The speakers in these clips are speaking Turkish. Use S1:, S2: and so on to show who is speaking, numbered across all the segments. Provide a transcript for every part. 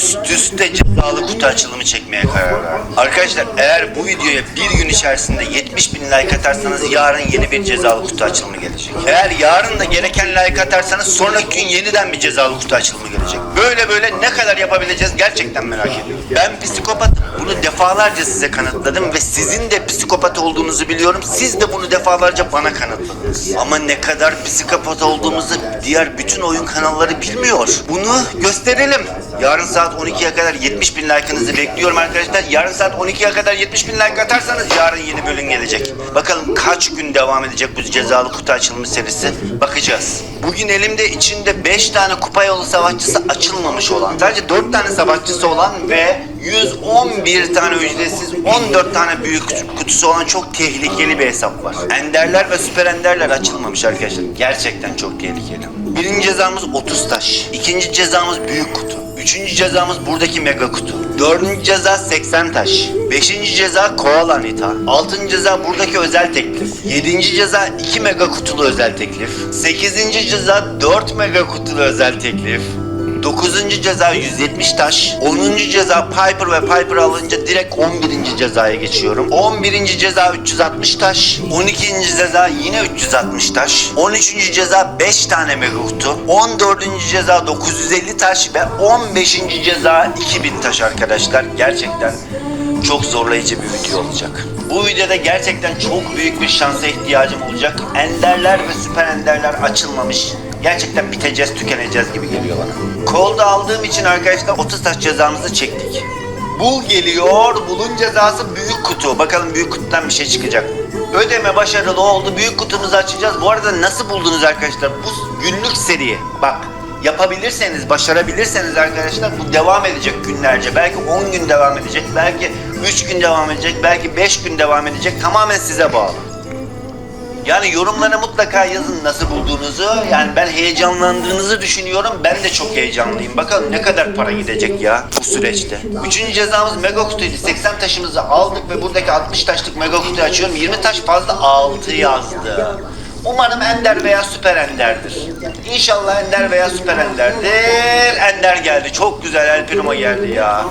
S1: Üst üste cezalı kutu açılımı çekmeye karar verdim. Arkadaşlar eğer bu videoya bir gün içerisinde 70 bin like atarsanız yarın yeni bir cezalı kutu açılımı gelecek. Eğer yarın da gereken like atarsanız sonraki gün yeniden bir cezalı kutu açılımı gelecek. Böyle böyle ne kadar yapabileceğiz gerçekten merak ediyorum. Ben psikopatım. Bunu defalarca size kanıtladım ve sizin de psikopat olduğunuzu biliyorum. Siz de bunu defalarca bana kanıtladınız. Ama ne kadar psikopat olduğumuzu diğer bütün oyun kanalları bilmiyor. Bunu gösterelim. Yarın saat 12'ye kadar 70 bin like'ınızı bekliyorum arkadaşlar. Yarın saat 12'ye kadar 70 bin like atarsanız yarın yeni bölüm gelecek. Bakalım kaç gün devam edecek bu cezalı kutu açılımı serisi. Bakacağız. Bugün elimde içinde 5 tane kupa yolu savaşçısı açılmamış olan, sadece 4 tane savaşçısı olan ve 111 tane ücretsiz 14 tane büyük kutusu olan çok tehlikeli bir hesap var. Enderler ve süper enderler açılmamış arkadaşlar. Gerçekten çok tehlikeli. Birinci cezamız 30 taş. İkinci cezamız büyük kutu. Üçüncü cezamız buradaki mega kutu. Dördüncü ceza 80 taş. Beşinci ceza koala nita. Altıncı ceza buradaki özel teklif. Yedinci ceza 2 mega kutulu özel teklif. Sekizinci ceza 4 mega kutulu özel teklif. 9. ceza 170 taş. 10. ceza Piper ve Piper alınca direkt 11. cezaya geçiyorum. 11. ceza 360 taş. 12. ceza yine 360 taş. 13. ceza 5 tane mega kutu. 14. ceza 950 taş ve 15. ceza 2000 taş arkadaşlar. Gerçekten çok zorlayıcı bir video olacak. Bu videoda gerçekten çok büyük bir şansa ihtiyacım olacak. Enderler ve süper enderler açılmamış. Gerçekten biteceğiz, tükeneceğiz gibi geliyor bana. Kolda aldığım için arkadaşlar 30 taş cezamızı çektik. Bul geliyor, bulun cezası büyük kutu. Bakalım büyük kutudan bir şey çıkacak. Ödeme başarılı oldu. Büyük kutumuzu açacağız. Bu arada nasıl buldunuz arkadaşlar? Bu günlük seri. Bak yapabilirseniz, başarabilirseniz arkadaşlar bu devam edecek günlerce. Belki 10 gün devam edecek, belki 3 gün devam edecek, belki 5 gün devam edecek. Tamamen size bağlı. Yani yorumlara mutlaka yazın nasıl bulduğunuzu. Yani ben heyecanlandığınızı düşünüyorum. Ben de çok heyecanlıyım. Bakalım ne kadar para gidecek ya bu süreçte. Üçüncü cezamız mega kutuydu. 80 taşımızı aldık ve buradaki 60 taşlık mega kutuyu açıyorum. 20 taş fazla 6 yazdı. Umarım Ender veya Süper Ender'dir. İnşallah Ender veya Süper Ender'dir. Ender geldi. Çok güzel El Primo geldi ya.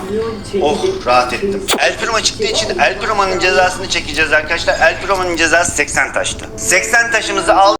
S1: Oh rahat ettim. El Primo çıktığı için El Primo'nun cezasını çekeceğiz arkadaşlar. El Primo'nun cezası 80 taştı. 80 taşımızı al